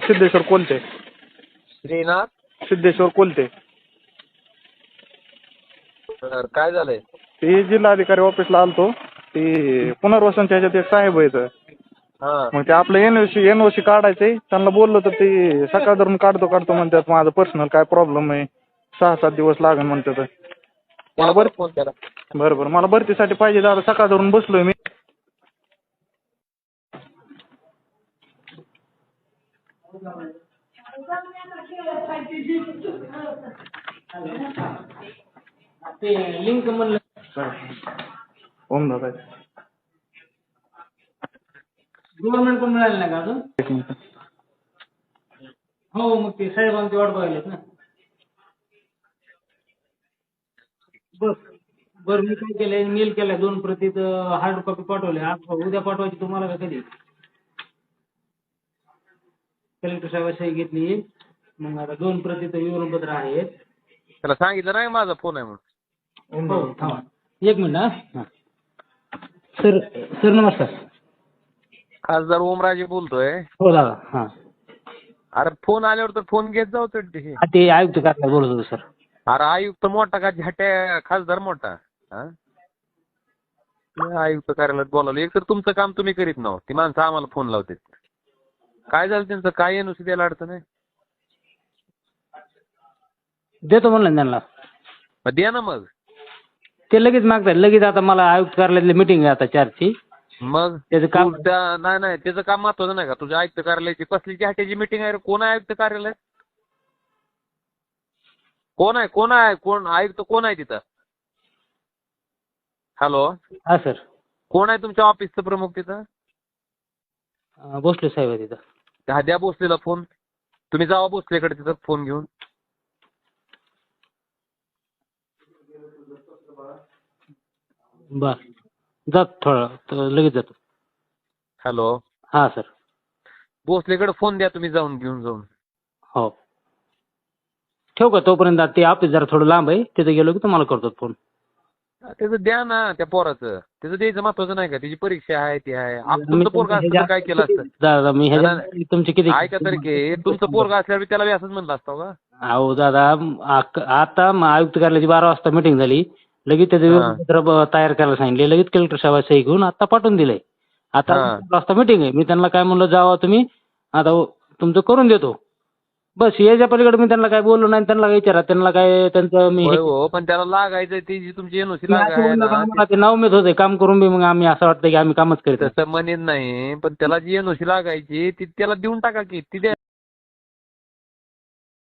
सिद्धेश्वर कोलते श्रीनाथ. सिद्धेश्वर कोलते तर काय झालंय? ते जिल्हाधिकारी ऑफिसला आलतो. ते पुनर्वसनच्या ह्याच्यात एक साहेब आहेत. हा. मग ते आपलं N O C N O C काढायचंय. त्यांना बोललो तर ते सकाळ धरून काढतो काढतो म्हणतात माझं पर्सनल काय प्रॉब्लेम आहे? सहा सात दिवस लागेल म्हणतात. मला बरं फोन केला? बरं बरं. मला भरतीसाठी पाहिजे दादा सकाळ धरून बसलोय मी. ते लिंक म्हणलं. ओम दादा. गव्हर्नमेंट पण मिळालं नाही का अजून? एक मिनिट. हो मग ते साहेबांची वाट बघायलेत ना. बर बर मी काय केलंय? मेल केलाय दोन प्रती हार्ड कॉपी पाठवले आज उद्या पाठवायची तुम्हाला का कधी? कलेक्टर साहेब सही घेतली. मग आता दोन प्रती विवरणपत्र आहेत त्याला सांगितलं नाही माझा फोन आहे म्हणून? हो थांबा. एक मिनिट हा. सर सर नमस्कार. खासदार ओमराजे बोलतोय. हो दादा हां. अरे फोन आल्यावर तर फोन घेत जाऊ तर ते हा, ते आयुक्त कार्यालय बोलत होतो सर. अरे आयुक्त मोठा का झाट्या खासदार मोठा हा? आयुक्त कार्यालयात बोलावलं. एक तर तुमचं काम तुम्ही करीत नाहो ती माणसं आम्हाला फोन लावतात. काय झालं त्यांचं? काय एनओसी द्यायला अडचण आहे? देतो म्हणलं त्यांना. मग द्या ना मग. ते लगेच मागतात. लगेच आता मला आयुक्त कार्यालयातली मिटिंग आहे आता चारची. मग त्याचं काम- तू त्या- नाही नाही त्याचं काम महत्वाचं नाही का? तुझ्या आयुक्त कार्यालयाची कसली झाट्याची मिटिंग आहे रे? कोण आहे आयुक्त कार्यालय? कोण आहे? कोण आहे? कोण आयुक्त कोण आहे तिथं? हॅलो हा सर कोण आहे तुमच्या ऑफिसचं प्रमुख तिथं? भोसले साहेब आहे तिथं. त्या द्या भोसलेला फोन. तुम्ही जावा भोसलेकडे तिथं फोन घेऊन. बर. जात थोडं तर लगेच जातो. हॅलो. हा सर. भोसलेकडे फोन द्या तुम्ही जाऊन घेऊन जाऊन. हो. ठेवू का तोपर्यंत? ते ऑफिस जरा थोडं लांब आहे. तिथे गेलो की तुम्हाला करतो फोन. त्याचं द्या ना त्या पोराचं. त्याचं द्यायचं महत्वाचं नाही का? त्याची परीक्षा आहे ती आहे. तुमचं पोरगा असतं तर काय केलं असतं? दादा मी तुमचे किती ऐका तरी की तुमचं पोरगा असल्यावर त्याला बी असंच म्हणलं असतं का? अहो दादा आक- आता म- आयुक्त कार्यालयाची बारा वाजता मिटिंग झाली. लगेच त्याचं हा. विवरणपत्र ब- तयार करायला सांगितले. लगेच कलेक्टर साहेब सही घेऊन आता पाठवून दिलंय. आता हा. बारा वाजता मिटिंग आहे. मी त्यांना काय म्हणलं जावा तुम्ही. आता तुमचं करून देतो. बस याच्या पलीकडे मी त्यांना काय बोललो नाही त्यांना काय विचारा त्यांना काय त्यांचं मी होय हे- हो पण त्याला लागायचं ती जी तुमची एनओसी मी असं लागाय म्हणलं का ना मला ते नाव मिळत होते काम करून बी मग आम्ही असं वाटतं की आम्ही कामच करीत तसं म्हणेन नाही पण त्याला जी एनओसी लागायची ती त्याला देऊन टाका की ती द्या.